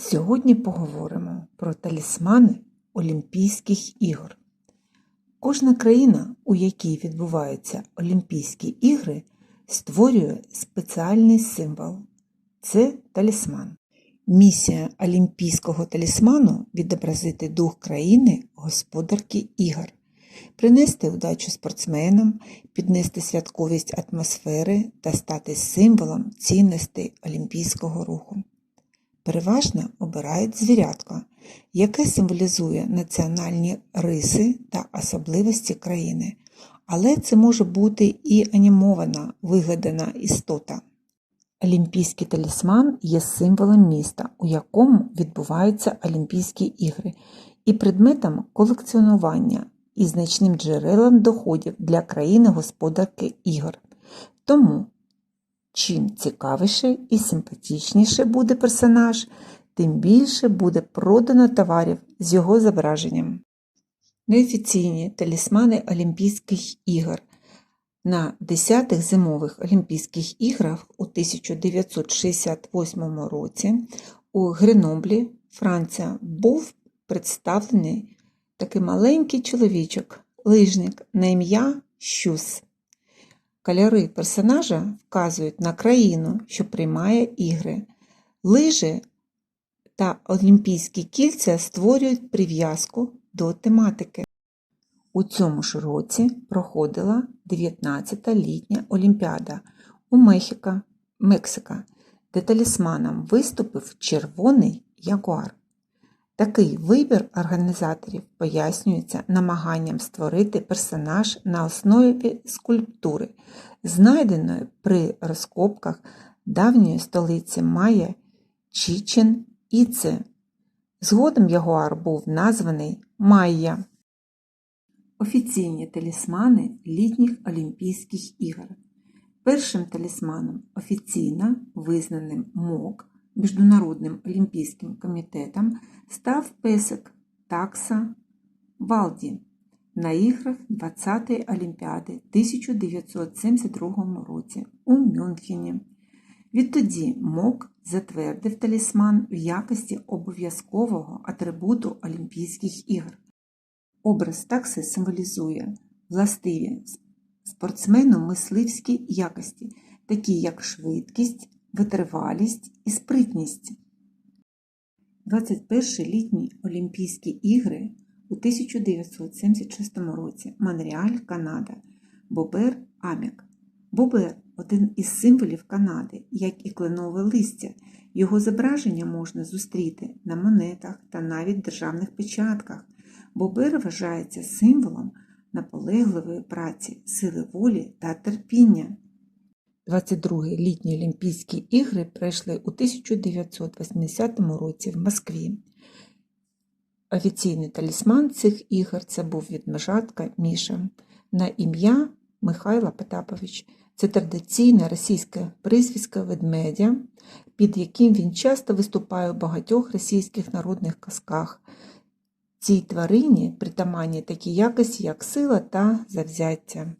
Сьогодні поговоримо про талісмани Олімпійських ігор. Кожна країна, у якій відбуваються Олімпійські ігри, створює спеціальний символ це талісман. Місія Олімпійського талісману відобразити дух країни господарки ігор, принести удачу спортсменам, піднести святковість атмосфери та стати символом цінностей олімпійського руху. Переважно обирають звірятко, яке символізує національні риси та особливості країни, але це може бути і анімована вигадана істота. Олімпійський талісман є символом міста, у якому відбуваються Олімпійські ігри, і предметом колекціонування і значним джерелом доходів для країни-господарки ігор. Тому Чим цікавіше і симпатичніше буде персонаж, тим більше буде продано товарів з його зображенням. Неофіційні талісмани Олімпійських ігор на 10-х зимових Олімпійських іграх у 1968 році у Греноблі, Франція, був представлений такий маленький чоловічок, лижник на ім'я Щус. Кольори персонажа вказують на країну, що приймає ігри. Лижі та олімпійські кільця створюють прив'язку до тематики. У цьому ж році проходила 19-та літня Олімпіада у Мехіка, Мексика, де талісманом виступив червоний ягуар. Такий вибір організаторів пояснюється намаганням створити персонаж на основі скульптури, знайденої при розкопках давньої столиці Майя Чічен Іце. Згодом ягуар був названий Майя. Офіційні талісмани літніх Олімпійських ігор. Першим талісманом офіційно визнаним МОК Міжнародним олімпійським комітетом став песик такса Валді на іграх 20-ї Олімпіади 1972 році у Мюнхені. Відтоді МОК затвердив талісман в якості обов'язкового атрибуту Олімпійських ігор. Образ такси символізує властиві спортсмену мисливські якості, такі як швидкість, витривалість і спритність. 21 літні Олімпійські ігри у 1976 році Монреаль, Канада, Бобер Амік. Бобер один із символів Канади, як і кленове листя. Його зображення можна зустріти на монетах та навіть державних печатках. Бобер вважається символом наполегливої праці, сили волі та терпіння. 22-гі літні Олімпійські ігри пройшли у 1980 році в Москві. Офіційний талісман цих ігор це був відмежатка Міша на ім'я Михайла Потапович. Це традиційне російське прізвисько ведмедя, під яким він часто виступає у багатьох російських народних казках. Цій тварині притаманні такі якості, як сила та завзяття.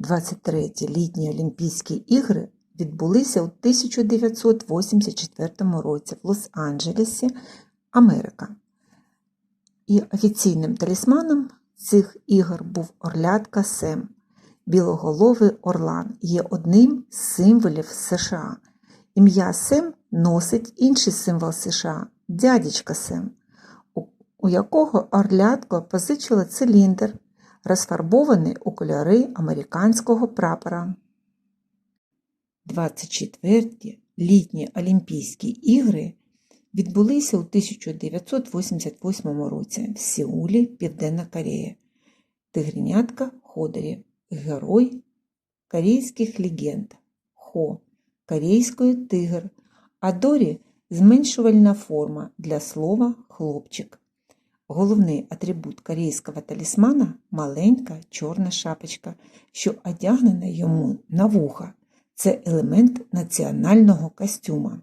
23-ті літні Олімпійські ігри відбулися у 1984 році в Лос-Анджелесі, Америка. І офіційним талісманом цих ігор був орлятка Сем. Білоголовий Орлан є одним з символів США. Ім'я Сем носить інший символ США дядечка Сем, у якого орлятко позичило циліндр розфарбований у кольори американського прапора. 24-ті літні Олімпійські ігри відбулися у 1988 році в Сеулі, Південна Корея. Тигренятка Ходорі, герой корейських легенд Хо, корейської тигр, а Дорі зменшувальна форма для слова хлопчик. Головний атрибут корейського талісмана маленька чорна шапочка, що одягнена йому на вуха. Це елемент національного костюма.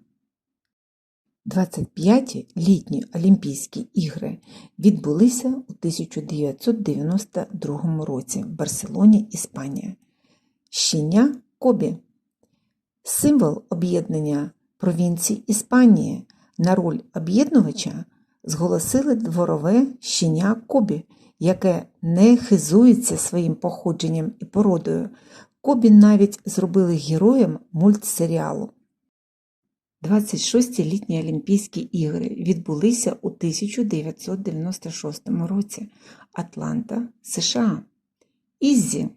25-ті літні Олімпійські ігри відбулися у 1992 році в Барселоні, Іспанія. Щеня Кобі символ об'єднання провінцій Іспанії На роль об'єднувача зголосили дворове щеня Кобі, яке не хизується своїм походженням і породою. Кобі навіть зробили героєм мультсеріалу. 26-ті літні Олімпійські ігри відбулися у 1996 році. Атланта, США. Іззі.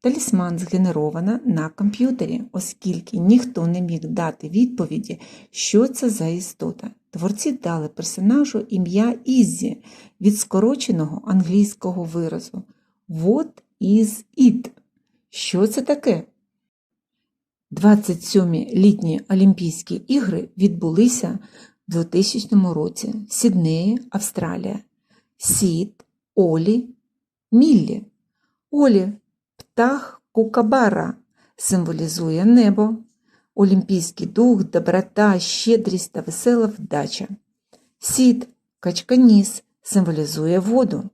Талісман згенерована на комп'ютері, оскільки ніхто не міг дати відповіді, що це за істота. Творці дали персонажу ім'я Іззі від скороченого англійського виразу What is it? Що це таке? 27-мі літні Олімпійські ігри відбулися в 2000 році в Сіднеї, Австралія. Сід, Олі, Міллі. Олі птах Кукабара символізує небо, олімпійський дух, доброта, щедрість та весела вдача. Сід качканіс символізує воду,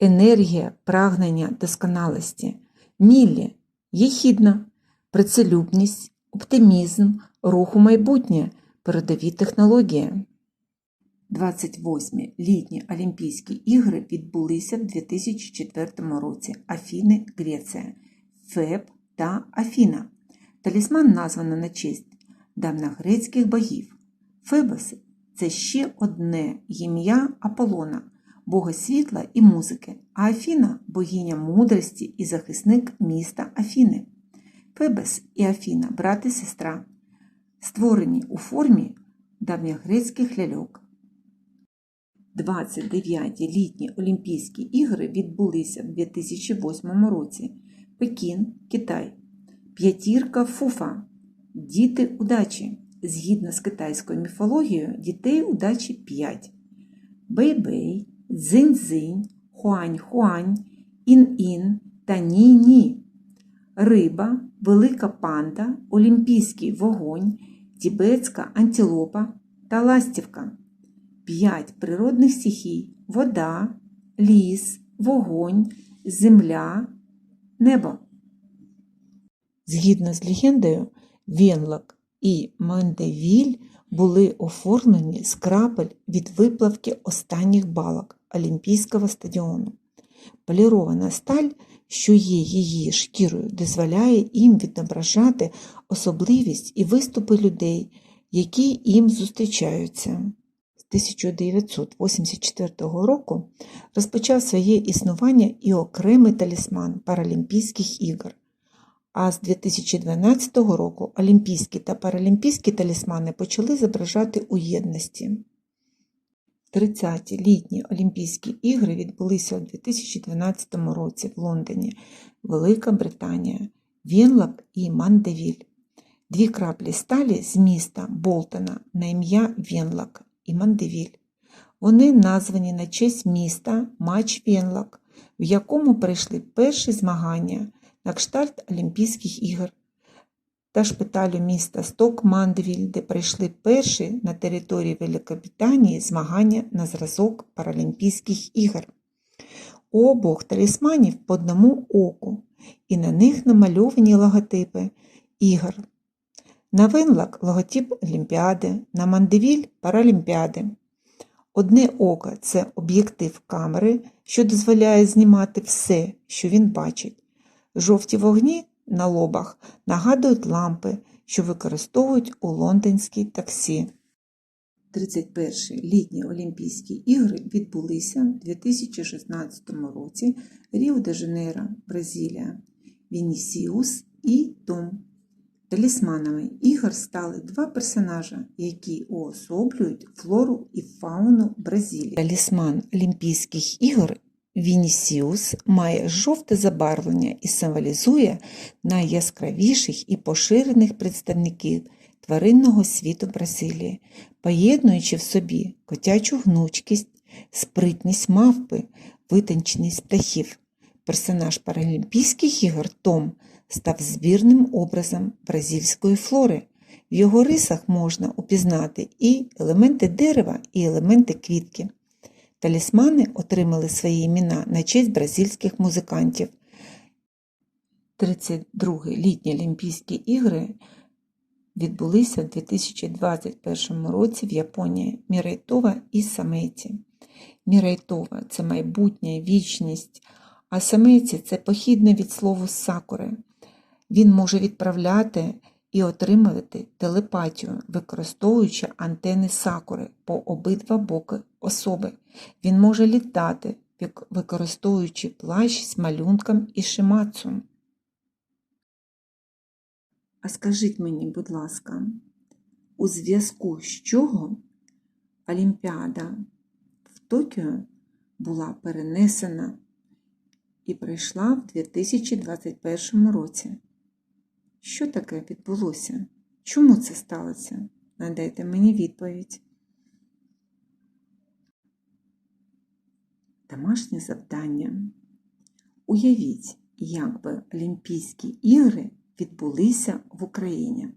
енергія, прагнення досконалості. Міллі єхідна, працелюбність, оптимізм, рух у майбутнє, передові технології. 28 літні Олімпійські ігри відбулися в 2004 році. Афіни, Греція, Феб та Афіна. Талісман названо на честь давньогрецьких богів. Фебос це ще одне ім'я Аполлона, бога світла і музики, а Афіна богиня мудрості і захисник міста Афіни. Фебес і Афіна брат і сестра, створені у формі давньогрецьких ляльок. 29-ті літні Олімпійські ігри відбулися в 2008 році. Пекін, Китай. П'ятірка Фуфа. Діти удачі. Згідно з китайською міфологією, дітей удачі 5. Бей-бей, дзинь-дзинь, хуань-хуань, ін-ін та ні-ні. Риба, велика панда, олімпійський вогонь, тібетська антилопа та ластівка. П'ять природних стихій вода, ліс, вогонь, земля, небо. Згідно з легендою, Венлок і Мендевіль були оформлені з крапель від виплавки останніх балок Олімпійського стадіону. Полірована сталь, що є її шкірою, дозволяє їм відображати особливість і виступи людей, які їм зустрічаються. 1984 року розпочав своє існування і окремий талісман Паралімпійських ігор. А з 2012 року олімпійські та паралімпійські талісмани почали зображати у єдності. 30-ті літні Олімпійські ігри відбулися у 2012 році в Лондоні, Велика Британія, Вінлок і Мандевіль. Дві краплі сталі з міста Болтона на ім'я Вінлок і Мандевіль. Вони названі на честь міста Матч Венлок, в якому прийшли перші змагання на кшталт Олімпійських ігор та шпиталю міста Сток Мандевіль, де прийшли перші на території Великобританії змагання на зразок Паралімпійських ігор. У обох талісманів по одному оку, і на них намальовані логотипи ігор. На Венлок логотип Олімпіади, на Мандевіль Паралімпіади. Одне око це об'єктив камери, що дозволяє знімати все, що він бачить. Жовті вогні на лобах нагадують лампи, що використовують у лондонській таксі. 31 літні Олімпійські ігри відбулися в 2016 році Ріо де Жанейро, Бразилія, Вінісіус і Том. Талісманами ігор стали два персонажа, які уособлюють флору і фауну Бразилії. Талісман Олімпійських ігор Вінісіус має жовте забарвлення і символізує найяскравіших і поширених представників тваринного світу Бразилії, поєднуючи в собі котячу гнучкість, спритність мавпи, витонченість птахів. Персонаж Паралімпійських ігор Том став збірним образом бразильської флори. В його рисах можна упізнати і елементи дерева, і елементи квітки. Талісмани отримали свої імена на честь бразильських музикантів. 32 літні Олімпійські ігри відбулися в 2021 році в Японії Мірайтова і Саметі. Мірайтова це майбутнє, вічність, а Саметі це похідне від слова сакури. Він може відправляти і отримувати телепатію, використовуючи антени сакури по обидва боки особи. Він може літати, використовуючи плащ з малюнком і шимацу. А скажіть мені, будь ласка, у зв'язку з чого Олімпіада в Токіо була перенесена і пройшла в 2021 році? Що таке відбулося? Чому це сталося? Надайте мені відповідь. Домашнє завдання. Уявіть, як би Олімпійські ігри відбулися в Україні.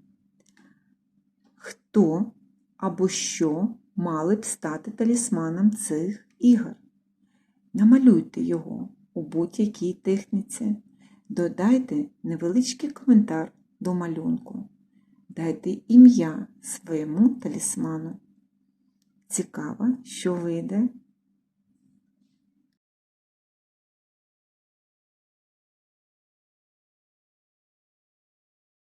Хто або що мали б стати талісманом цих ігор? Намалюйте його у будь-якій техніці. Додайте невеличкий коментар до малюнку. Дайте ім'я своєму талісману. Цікаво, що вийде